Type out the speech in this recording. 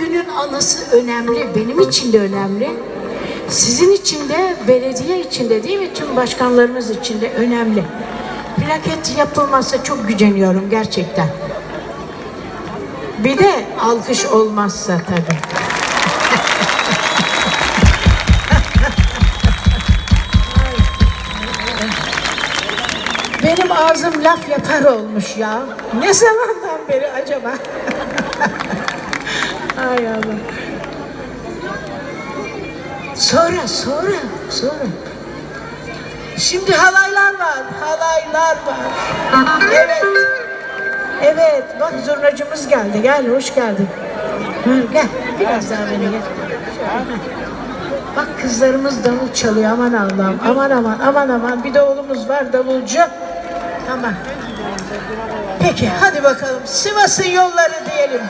günün anısı önemli. Benim için de önemli. Sizin için de, belediye için de değil mi? Tüm başkanlarımız için de önemli. Plaket yapılmazsa çok güceniyorum gerçekten. Bir de alkış olmazsa tabii. Benim ağzım laf yapar olmuş ya. Ne zamandan beri acaba? Ay Allah. Sonra, sonra, sonra. Şimdi halaylar var, halaylar var. Evet. Evet, bak zurnacımız geldi. Gel, hoş geldin. Gel, biraz daha beni gel. Bak kızlarımız davul çalıyor. Aman Allah'ım, aman aman, aman aman. Bir de oğlumuz var davulcu. Tamam. Peki, hadi bakalım. Sivas'ın yolları diyelim.